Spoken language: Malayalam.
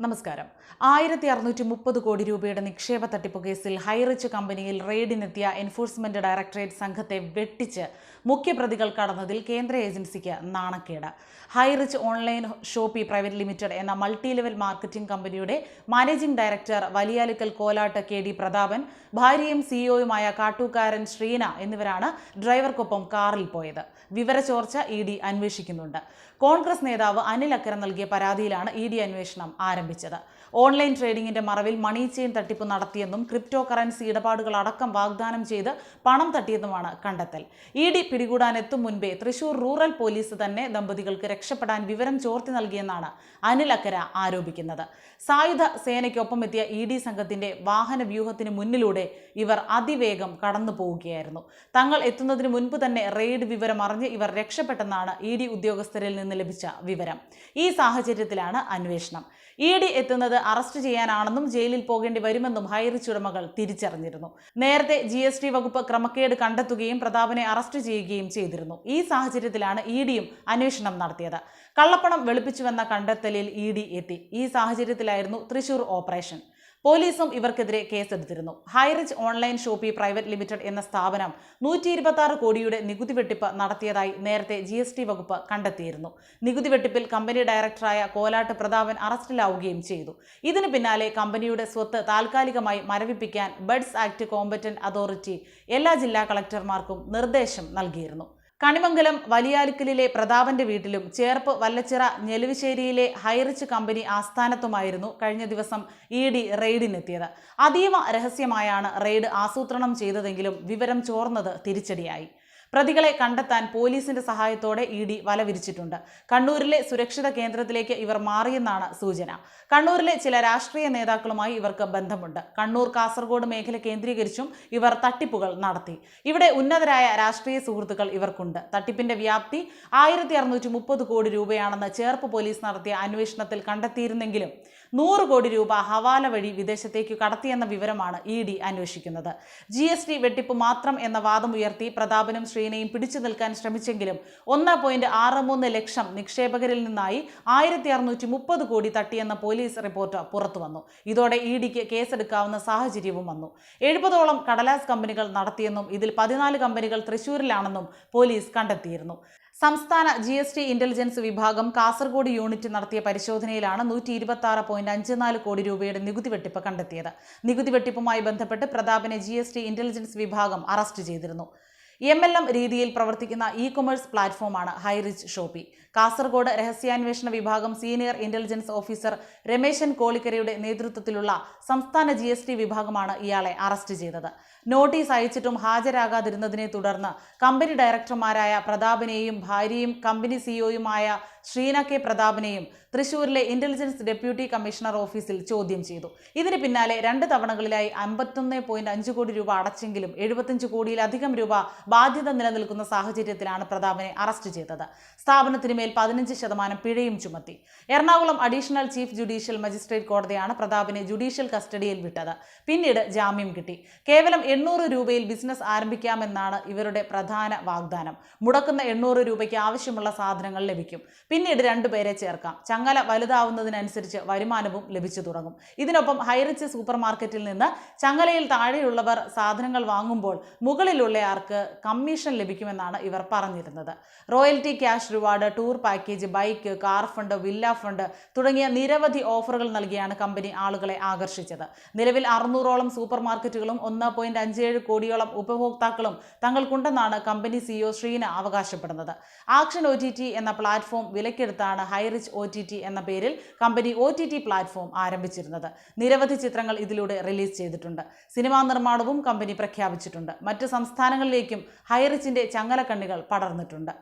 നമസ്കാരം. ആയിരത്തി അറുന്നൂറ്റി മുപ്പത് കോടി രൂപയുടെ നിക്ഷേപ തട്ടിപ്പ് കേസിൽ ഹൈറിച്ച് കമ്പനിയിൽ റെയ്ഡിനെത്തിയ എൻഫോഴ്സ്മെന്റ് ഡയറക്ടറേറ്റ് സംഘത്തെ വെട്ടിച്ച് മുഖ്യപ്രതികൾ കടന്നതിൽ കേന്ദ്ര ഏജൻസിക്ക് നാണക്കേട്. Highrich online Shoppe private limited എന്ന മൾട്ടി ലെവൽ മാർക്കറ്റിംഗ് കമ്പനിയുടെ managing director Valiyalukkal Kolatt K D Prathapan ഭാര്യയും സിഇഒയുമായ കാട്ടൂക്കാരൻ ശ്രീന എന്നിവരാണ് ഡ്രൈവർക്കൊപ്പം കാറിൽ പോയത്. വിവരച്ചോർച്ച ഇ ഡി അന്വേഷിക്കുന്നുണ്ട്. കോൺഗ്രസ് നേതാവ് അനിൽ അക്കര നൽകിയ പരാതിയിലാണ് ഇ ഡി അന്വേഷണം ആരംഭിച്ചത്. ഓൺലൈൻ ട്രേഡിംഗിന്റെ മറവിൽ മണി ചെയിൻ തട്ടിപ്പ് നടത്തിയെന്നും ക്രിപ്റ്റോ കറൻസി ഇടപാടുകൾ അടക്കം വാഗ്ദാനം ചെയ്ത് പണം തട്ടിയെന്നുമാണ് കണ്ടെത്തൽ. ഇ ഡി പിടികൂടാനെത്തും മുൻപേ തൃശൂർ റൂറൽ പോലീസ് തന്നെ ദമ്പതികൾക്ക് രക്ഷപ്പെടാൻ വിവരം ചോർത്തി നൽകിയെന്നാണ് അനിൽ അക്കര ആരോപിക്കുന്നത്. സായുധ സേനയ്ക്കൊപ്പം എത്തിയ ഇ ഡി സംഘത്തിന്റെ വാഹന വ്യൂഹത്തിന് മുന്നിലൂടെ ഇവർ അതിവേഗം കടന്നു പോവുകയായിരുന്നു. തങ്ങൾ എത്തുന്നതിന് മുൻപ് തന്നെ റെയ്ഡ് വിവരം അറിഞ്ഞ് ഇവർ രക്ഷപ്പെട്ടെന്നാണ് ഇ ഡി ഉദ്യോഗസ്ഥരിൽ നിന്ന് ലഭിച്ച വിവരം. ഈ സാഹചര്യത്തിലാണ് അന്വേഷണം. ഇ ഡി എത്തുന്നത് അറസ്റ്റ് ചെയ്യാനാണെന്നും ജയിലിൽ പോകേണ്ടി വരുമെന്നും ഹൈറിച്ച് ഉടമകൾ തിരിച്ചറിഞ്ഞിരുന്നു. നേരത്തെ ജി എസ് ടി വകുപ്പ് ക്രമക്കേട് കണ്ടെത്തുകയും പ്രതാപനെ അറസ്റ്റ് ചെയ്യുകയും ചെയ്തിരുന്നു. ഈ സാഹചര്യത്തിലാണ് ഇ ഡിയും അന്വേഷണം നടത്തിയത്. കള്ളപ്പണം വെളുപ്പിച്ചുവെന്ന കണ്ടെത്തലിൽ ഇ ഡി എത്തി. ഈ സാഹചര്യത്തിലായിരുന്നു തൃശൂർ ഓപ്പറേഷൻ. പോലീസും ഇവർക്കെതിരെ കേസെടുത്തിരുന്നു. Highrich online Shoppe private limited എന്ന സ്ഥാപനം നൂറ്റി ഇരുപത്തി കോടിയുടെ നികുതി വെട്ടിപ്പ് നടത്തിയതായി നേരത്തെ ജി എസ് ടി വകുപ്പ് കണ്ടെത്തിയിരുന്നു. നികുതി വെട്ടിപ്പിൽ കമ്പനി ഡയറക്ടറായ കോലാട്ട് പ്രതാപൻ അറസ്റ്റിലാവുകയും ചെയ്തു. ഇതിന് പിന്നാലെ കമ്പനിയുടെ സ്വത്ത് താൽക്കാലികമായി മരവിപ്പിക്കാൻ ബഡ്സ് ആക്ട് കോമ്പറ്റന്റ് അതോറിറ്റി എല്ലാ ജില്ലാ കളക്ടർമാർക്കും നിർദ്ദേശം നൽകിയിരുന്നു. കണിമംഗലം വലിയാലുക്കലിലെ പ്രതാപന്റെ വീട്ടിലും ചേർപ്പ് വല്ലച്ചിറ ഞെലുവശ്ശേരിയിലെ ഹൈറിച്ച് കമ്പനി ആസ്ഥാനത്തുമായിരുന്നു കഴിഞ്ഞ ദിവസം ഇ ഡി റെയ്ഡിനെത്തിയത്. അതീവ രഹസ്യമായാണ് റെയ്ഡ് ആസൂത്രണം ചെയ്തതെങ്കിലും വിവരം ചോർന്നത് തിരിച്ചടിയായി. പ്രതികളെ കണ്ടെത്താൻ പോലീസിന്റെ സഹായത്തോടെ ഇ ഡി വല വിരിച്ചിട്ടുണ്ട്. കണ്ണൂരിലെ സുരക്ഷിത കേന്ദ്രത്തിലേക്ക് ഇവർ മാറിയെന്നാണ് സൂചന. കണ്ണൂരിലെ ചില രാഷ്ട്രീയ നേതാക്കളുമായി ഇവർക്ക് ബന്ധമുണ്ട്. കണ്ണൂർ കാസർഗോഡ് മേഖല കേന്ദ്രീകരിച്ചും ഇവർ തട്ടിപ്പുകൾ നടത്തി. ഇവിടെ ഉന്നതരായ രാഷ്ട്രീയ സുഹൃത്തുക്കൾ ഇവർക്കുണ്ട്. തട്ടിപ്പിന്റെ വ്യാപ്തി ആയിരത്തി അറുന്നൂറ്റി മുപ്പത് കോടി രൂപയാണെന്ന് ചേർപ്പ് പോലീസ് നടത്തിയ അന്വേഷണത്തിൽ കണ്ടെത്തിയിരുന്നെങ്കിലും നൂറ് കോടി രൂപ ഹവാല വഴി വിദേശത്തേക്ക് കടത്തിയെന്ന വിവരമാണ് ഇ ഡി അന്വേഷിക്കുന്നത്. ജി വെട്ടിപ്പ് മാത്രം എന്ന വാദം ഉയർത്തി പ്രതാപനും ശ്രീനയും പിടിച്ചു നിൽക്കാൻ ശ്രമിച്ചെങ്കിലും ഒന്ന് പോയിന്റ് ആറ് മൂന്ന് ലക്ഷം നിക്ഷേപകരിൽ നിന്നായി ആയിരത്തി അറുന്നൂറ്റി മുപ്പത് കോടി തട്ടിയെന്ന പോലീസ് റിപ്പോർട്ട് പുറത്തു വന്നു. ഇതോടെ ഇ ഡിക്ക് കേസെടുക്കാവുന്ന സാഹചര്യവും വന്നു. എഴുപതോളം കടലാസ് കമ്പനികൾ നടത്തിയെന്നും ഇതിൽ പതിനാല് കമ്പനികൾ തൃശൂരിലാണെന്നും പോലീസ് കണ്ടെത്തിയിരുന്നു. സംസ്ഥാന ജി എസ് ടി ഇന്റലിജൻസ് വിഭാഗം കാസർഗോഡ് യൂണിറ്റ് നടത്തിയ പരിശോധനയിലാണ് നൂറ്റി ഇരുപത്തി ആറ് പോയിന്റ് അഞ്ച് നാല് കോടി രൂപയുടെ നികുതി വെട്ടിപ്പ് കണ്ടെത്തിയത്. നികുതി വെട്ടിപ്പുമായി ബന്ധപ്പെട്ട് പ്രതാപിനെ ജി എസ് ടി ഇന്റലിജൻസ് വിഭാഗം അറസ്റ്റ് ചെയ്തിരുന്നു. എം എൽ എം രീതിയിൽ പ്രവർത്തിക്കുന്ന ഇ കൊമേഴ്സ് പ്ലാറ്റ്ഫോമാണ് ഹൈറിച്ച് ഷോപ്പി കാസർഗോഡ് രഹസ്യാന്വേഷണ വിഭാഗം സീനിയർ ഇന്റലിജൻസ് ഓഫീസർ രമേശൻ കോളിക്കരയുടെ നേതൃത്വത്തിലുള്ള സംസ്ഥാന ജി എസ് ടി വിഭാഗമാണ് ഇയാളെ അറസ്റ്റ് ചെയ്തത്. നോട്ടീസ് അയച്ചിട്ടും ഹാജരാകാതിരുന്നതിനെ തുടർന്ന് കമ്പനി ഡയറക്ടർമാരായ പ്രതാപനെയും ഭാര്യയും കമ്പനി സിഇഒയുമായ ശ്രീന കെ പ്രതാപനെയും തൃശൂരിലെ ഇന്റലിജൻസ് ഡെപ്യൂട്ടി കമ്മീഷണർ ഓഫീസിൽ ചോദ്യം ചെയ്തു. ഇതിന് പിന്നാലെ രണ്ട് തവണകളിലായി അമ്പത്തൊന്ന് പോയിന്റ് അഞ്ച് കോടി രൂപ അടച്ചെങ്കിലും എഴുപത്തിയഞ്ച് കോടിയിലധികം രൂപ ബാധ്യത നിലനിൽക്കുന്ന സാഹചര്യത്തിലാണ് പ്രതാപനെ അറസ്റ്റ് ചെയ്തത്. സ്ഥാപനത്തിന് മേൽ പതിനഞ്ച് ശതമാനം പിഴയും ചുമത്തി. Ernakulam additional chief judicial magistrate കോടതിയാണ് പ്രതാപിനെ ജുഡീഷ്യൽ കസ്റ്റഡിയിൽ വിട്ടത്. പിന്നീട് ജാമ്യം കിട്ടി. കേവലം എണ്ണൂറ് രൂപയിൽ ബിസിനസ് ആരംഭിക്കാമെന്നാണ് ഇവരുടെ പ്രധാന വാഗ്ദാനം. മുടക്കുന്ന എണ്ണൂറ് രൂപയ്ക്ക് ആവശ്യമുള്ള സാധനങ്ങൾ ലഭിക്കും. പിന്നീട് രണ്ടുപേരെ ചേർക്കാം. ചങ്ങല വലുതാവുന്നതിനനുസരിച്ച് വരുമാനവും ലഭിച്ചു തുടങ്ങും. ഇതിനൊപ്പം ഹൈറിച്ച് സൂപ്പർ മാർക്കറ്റിൽ നിന്ന് ചങ്ങലയിൽ താഴെയുള്ളവർ സാധനങ്ങൾ വാങ്ങുമ്പോൾ മുകളിലുള്ളയാൾക്ക് കമ്മീഷൻ ലഭിക്കുമെന്നാണ് ഇവർ പറഞ്ഞിരുന്നത്. Royalty cash reward tour package bike car fund villa fund തുടങ്ങിയ നിരവധി ഓഫറുകൾ നൽകിയാണ് കമ്പനി ആളുകളെ ആകർഷിച്ചത്. നിലവിൽ അറുന്നൂറോളം സൂപ്പർ മാർക്കറ്റുകളും ഒന്ന് പോയിന്റ് അഞ്ചേഴ് കോടിയോളം ഉപഭോക്താക്കളും തങ്ങൾക്കുണ്ടെന്നാണ് കമ്പനി സിഇഒ ശ്രീന അവകാശപ്പെടുന്നത്. ആക്ഷൻ ഒ എന്ന പ്ലാറ്റ്ഫോം വിലക്കെടുത്താണ് ഹൈറിച്ച് ഒ എന്ന പേരിൽ കമ്പനി ഒ പ്ലാറ്റ്ഫോം ആരംഭിച്ചിരുന്നത്. നിരവധി ചിത്രങ്ങൾ ഇതിലൂടെ റിലീസ് ചെയ്തിട്ടുണ്ട്. സിനിമാ നിർമ്മാണവും കമ്പനി പ്രഖ്യാപിച്ചിട്ടുണ്ട്. മറ്റ് സംസ്ഥാനങ്ങളിലേക്കും ഹൈറിച്ചിന്റെ ചങ്ങലക്കണ്ണികൾ പടർന്നിട്ടുണ്ട്